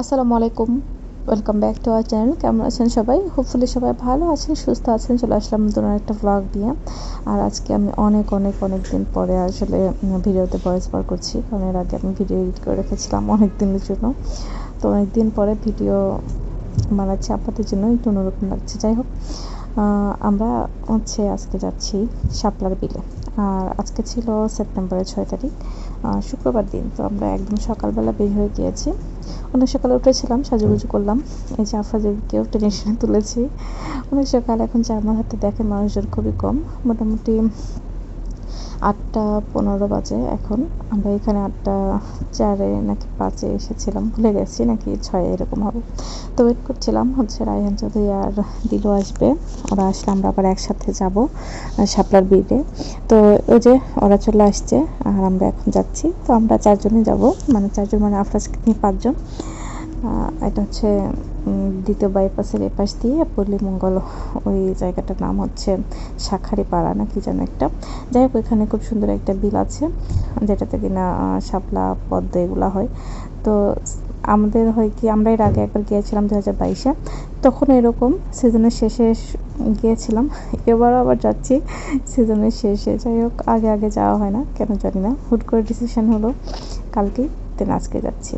আসসালামু আলাইকুম। Welcome back to our channel কেমন আছেন সবাই? হোপফুলি সবাই ভালো আছেন, সুস্থ আছেন। চলে আসলাম নতুন একটা ব্লগ নিয়ে আর আজকে আমি অনেক অনেক অনেক দিন পরে আসলে ভিডিওতে ভয়েস বার করছি। কারণ এর আগে আমি ভিডিও এডিট করে রেখেছিলাম অনেক দিনের জন্য। তো অনেক দিন পরে ভিডিও বানাচ্ছি আপনাদের জন্য। একটু অন্যরকম লাগছে। যাই হোক আমরা হচ্ছে আজকে যাচ্ছি শাপলার বিলে। আর আজকে ছিল সেপ্টেম্বরের ছয় তারিখ শুক্রবার দিন। তো আমরা একদম সকালবেলা বের হয়ে গিয়েছি। অনেক সকালে উঠেছিলাম, সাজুগুজু করলাম। এই যে আফাজেরকেও টেনশনে তুলেছি। অনেক সকাল এখন চার আমার হাতে দেখে মানুষজন খুবই কম। মোটামুটি আটটা পনেরো বাজে এখন। আমরা এখানে আটটা চারে নাকি পাঁচে এসেছিলাম, ভুলে গেছি নাকি ছয়ে এরকম হবে। তো ওয়েট করছিলাম, হচ্ছে রায়হান চৌধুরী আর দিল আসবে। ওরা আসলে আমরা আবার একসাথে যাব শাপলার বিড়ে তো ওই যে ওরা চলে আসছে আর আমরা এখন যাচ্ছি। তো আমরা চারজনে যাব মানে চারজন মানে আফরাজ নিয়ে পাঁচজন। এটা হচ্ছে দ্বিতীয় বাইপাসের এপাশ দিয়ে পল্লীমঙ্গল, ওই জায়গাটার নাম হচ্ছে শাখারি পাড়া না কি যেন একটা। যাই হোক, এখানে খুব সুন্দর একটা বিল আছে, যেটাতে কিনা শাপলা, পদ্ম এগুলো হয়। তো আমাদের হয় কি, আমরা এর আগে একবার গিয়েছিলাম দু হাজার বাইশে, তখন এরকম সিজনের শেষে গিয়েছিলাম। এবারও আবার যাচ্ছি সিজনের শেষে। যাই হোক, আগে আগে যাওয়া হয় না, কেন জানি না। হুট করে ডিসিশন হলো, কালকেই দেন আজকে যাচ্ছি।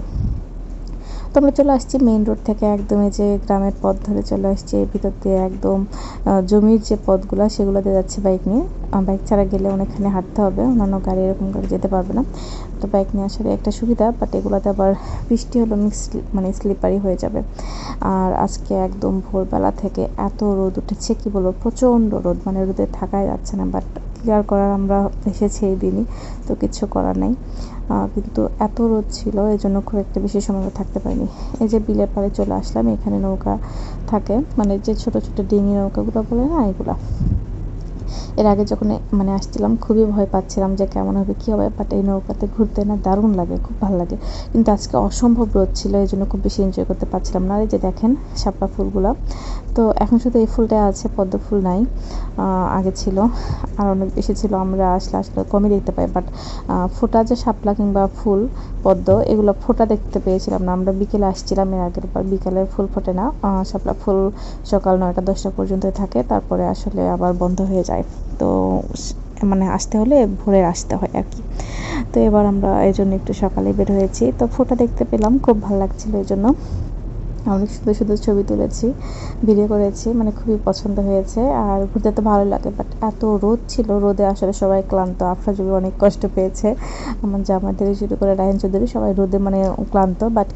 তো আমরা চলে আসছি মেইন রোড থেকে একদম এই যে গ্রামের পথ ধরে চলে আসছি। এর ভিতর দিয়ে একদম জমির যে পথগুলো সেগুলো দিয়ে যাচ্ছে বাইক নিয়ে। বাইক ছাড়া গেলে অনেকখানি হাঁটতে হবে, অন্যান্য গাড়ি এরকম করে যেতে পারবে না। তো বাইক নিয়ে আসার একটা সুবিধা বাট এগুলোতে আবার বৃষ্টি হলো মানে স্লিপারি হয়ে যাবে। আর আজকে একদম ভোরবেলা থেকে এত রোদ উঠেছে, কি বলব, প্রচণ্ড রোদ। মানে রোদে থাকাই যাচ্ছে না বাট কী আর করার, আমরা এসেছি এই দিনই, তো কিছু করার নেই। কিন্তু এত রোদ ছিল এই জন্য খুব একটা বেশি সময় থাকতে পারিনি। এই যে বিলের পাড়ে চলে আসলাম, এখানে নৌকা থাকে। মানে যে ছোট ছোট ডিঙি নৌকাগুলো বলে না, এগুলা। এর আগে যখন মানে আসছিলাম, খুবই ভয় পাচ্ছিলাম যে কেমন হবে, কী হবে বাট এই নৌকাতে ঘুরতে না দারুণ লাগে, খুব ভালো লাগে। কিন্তু আজকে অসম্ভব রোদ ছিল এই জন্য খুব বেশি এনজয় করতে পারছিলাম না। এই যে দেখেন শাপলা ফুলগুলো। তো এখন শুধু এই ফুলটা আছে, পদ্ম ফুল নাই আগে ছিল। আর অনেক বেশি ছিল, আমরা আসলে আসলে কমই দেখতে পাই বাট ফোটা যে শাপলা কিংবা ফুল, পদ্ম, এগুলো ফোটা দেখতে পেয়েছিলাম না। আমরা বিকেলে আসছিলাম, এর আগের বার বিকেলে ফুল ফোটে না। শাপলা ফুল সকাল নয়টা, দশটা পর্যন্ত থাকে, তারপরে আসলে আবার বন্ধ হয়ে যায়। তো মানে আসতে হলে ভোরে আসতে হয় আর কি। তো এবার আমরা এই জন্য একটু সকালে বের হয়েছি। তো ফোটা দেখতে পেলাম, খুব ভালো লাগছিল এই জন্য। অনেক সুন্দর সুন্দর ছবি তুলেছি ভিডিও করেছি মানে খুবই পছন্দ হয়েছে। আর ঘুরতে তো ভালো লাগে বাট এত রোদ ছিল, রোদে আসলে সবাই ক্লান্ত। আফরা জবি অনেক কষ্ট পেয়েছে। আমার জামাই থেকে শুরু করে রায়ন চৌধুরী সবাই রোদে মানে ক্লান্ত বাট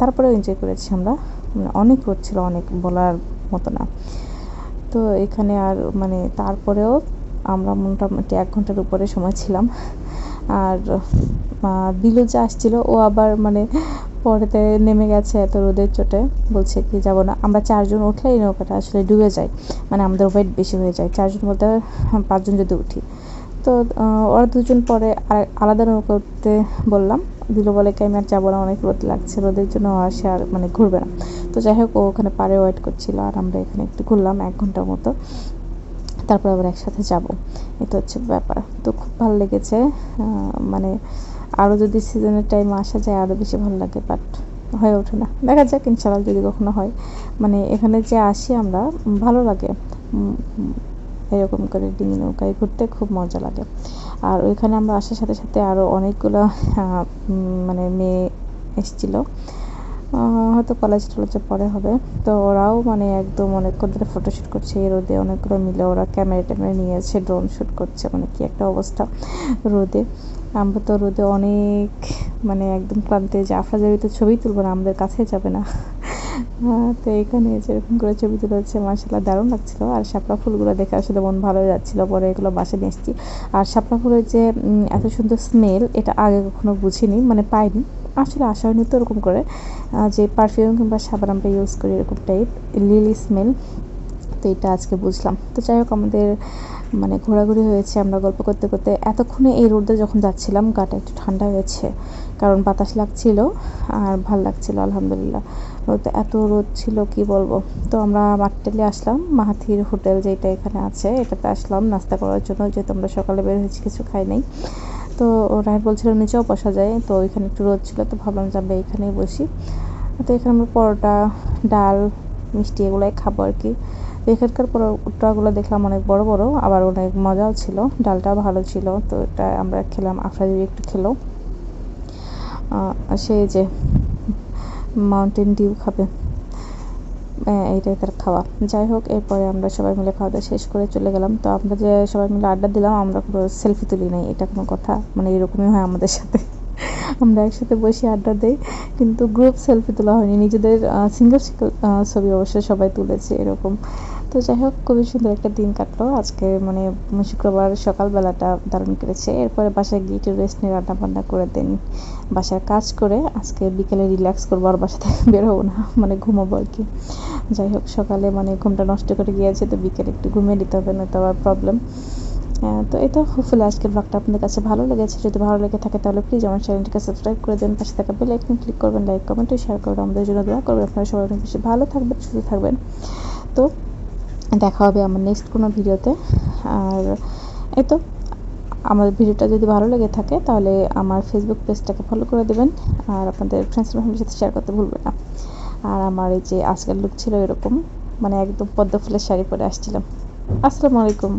তারপরেও এনজয় করেছি আমরা। মানে অনেক রোদ ছিল, অনেক বলার মতো না। তো এখানে আর মানে তারপরেও আমরা মোটামুটি এক ঘণ্টার উপরে সময় ছিলাম। আর দিলু যে আসছিল, ও আবার মানে পরেতে নেমে গেছে এত রোদের চোটে। বলছে কি, যাব না। আমরা চারজন উঠলে এই নৌকাটা আসলে ডুবে যায় মানে আমাদের ওয়েট বেশি হয়ে যায়। চারজন বলতে পাঁচজন যদি উঠি। তো ওরা দুজন পরে আলাদা নৌকা উঠতে বললাম। দিল বলে কি, আমি আর যাব না, অনেক রোদ লাগছে। রোদের জন্য আসে আর মানে ঘুরবে না। তো যাই হোক, ও ওখানে পারে ওয়েট করছিল। আর আমরা এখানে একটু ঘুরলাম এক ঘণ্টার মতো। তারপর আবার একসাথে যাব। এটা হচ্ছে ব্যাপার। তো খুব ভালো লেগেছে। মানে আরও যদি সিজনের টাইম আসা যায় আরও বেশি ভালো লাগে বাট হয়ে ওঠে না। দেখা যাক ইনশাল্লাহ যদি কখনো হয়। মানে এখানে যে আসি আমরা ভালো লাগে। এরকম করে ডিঙি নৌকায় ঘুরতে খুব মজা লাগে। আর ওইখানে আমরা আসার সাথে সাথে আরও অনেকগুলো মানে মেয়ে এসেছিল। হয়তো কলেজ টলেজে পরে হবে। তো ওরাও মানে একদম অনেকক্ষণ ধরে ফটোশ্যুট করছে এই রোদে অনেকগুলো মিলে ওরা ক্যামেরা ট্যামেরা নিয়েছে ড্রোন শ্যুট করছে মানে কি একটা অবস্থা রোদে। আমরা তো রোদে অনেক মানে একদম ক্লান্তে যে আফরা যাবি তো ছবি তুলবো না, আমাদের কাছে যাবে না। তো এখানে যেরকম করে ছবি তুলেছে মার্শাল্লাহ দারুণ লাগছিল। আর শাপলা ফুলগুলো দেখে আসলে মন ভালো যাচ্ছিল, পরে এগুলো বাসে নিয়ে এসেছি। আর শাপলা ফুলের যে এত সুন্দর স্মেল এটা আগে কখনো বুঝিনি মানে পাইনি। আসলে আশা হয়নি তো ওরকম করে যে পারফিউম কিংবা সাবান আমরা ইউজ করি এরকম টাইপ লিলি স্মেল তো এটা আজকে বুঝলাম। তো যাই হোক, আমাদের মানে ঘোরাঘুরি হয়েছে, আমরা গল্প করতে করতে এতক্ষণে এই রোদে যখন যাচ্ছিলাম, গাটা একটু ঠান্ডা হয়েছে, কারণ বাতাস লাগছিল আর ভালো লাগছিল, আলহামদুলিল্লাহ। রোদে এত রোদ ছিল, কি বলব? তো আমরা মাঠটেলে আসলাম, মাহাথির হোটেল যেটা এখানে আছে, এটাতে আসলাম, নাস্তা করার জন্য, যেহেতু আমরা সকালে বের হয়েছি, কিছু খাই নাই। তো রায় বলছিল নিচেও বসা যায়, তো ওইখানে একটু রোদ ছিল, তো ভাবলাম যাবে এখানেই বসি। তো এখানে আমরা পরোটা, ডাল, মিষ্টি এগুলাই খাব আর কি। তো এখানকার পরোটাগুলো দেখলাম অনেক বড় বড়, আবার অনেক মজাও ছিল, ডালটাও ভালো ছিল, তো এটা আমরা খেলাম আফরাদিবি একটু খেলো। সেই যে মাউন্টেন ডিউ খাবে। এইটাই তার খাওয়া। যাই হোক, এরপরে আমরা সবাই মিলে খাওয়া দাওয়া শেষ করে চলে গেলাম। তো আমরা যে সবাই মিলে আড্ডা দিলাম, আমরা কোনো সেলফি তুলি নাই, এটা কোনো কথা। মানে এরকমই হয় আমাদের সাথে। আমরা একসাথে বসে আড্ডা দিই, কিন্তু গ্রুপ সেলফি তোলা হয়নি। নিজেদের সিঙ্গেল সিঙ্গেল ছবি অবশ্যই সবাই তুলেছে এরকম। তো যাই হোক, খুবই সুন্দর একটা দিন কাটলো। আজকে মানে শুক্রবার সকালবেলাটা দারুণ কেটেছে। এরপরে বাসায় গিয়ে একটু রেস্ট নিয়ে রান্না বান্না করে দেন। বাসার কাজ করে আজকে বিকেলে রিল্যাক্স করব, আর বাসা থেকে বের হব না। মানে ঘুমাবো আর কি। যাই হোক, সকালে মানে ঘুমটা নষ্ট করে গিয়েছে, তো বিকেলে একটু ঘুমিয়ে নিতে হবে, নয়তো আবার প্রবলেম তো এটা হোপফুলি আজকের ব্লগটা আপনাদের কাছে ভালো লেগেছে। যদি ভালো লেগে থাকে তাহলে প্লিজ আমার চ্যানেলটিকে সাবস্ক্রাইব করে দেন, পাশে থাকা বেল আইকন ক্লিক করবেন লাইক কমেন্ট শেয়ার করবেন আমাদের জন্য দোয়া করবেন। আপনারা সবাই অনেক বেশি ভালো থাকবেন, সুস্থ থাকবেন। তো দেখা হবে আমার নেক্সট কোনো ভিডিওতে। আর এই তো, আমার ভিডিওটা যদি ভালো লেগে থাকে তাহলে আমার ফেসবুক পেজটাকে ফলো করে দেবেন। আর আপনাদের ফ্রেন্ডস ফ্যামিলির সাথে শেয়ার করতে ভুলবেন না। আর আমার এই যে আজকের লুক ছিল এরকম মানে একদম পদ্ম ফুলের শাড়ি পরে আসছিলাম। আসসালামু আলাইকুম।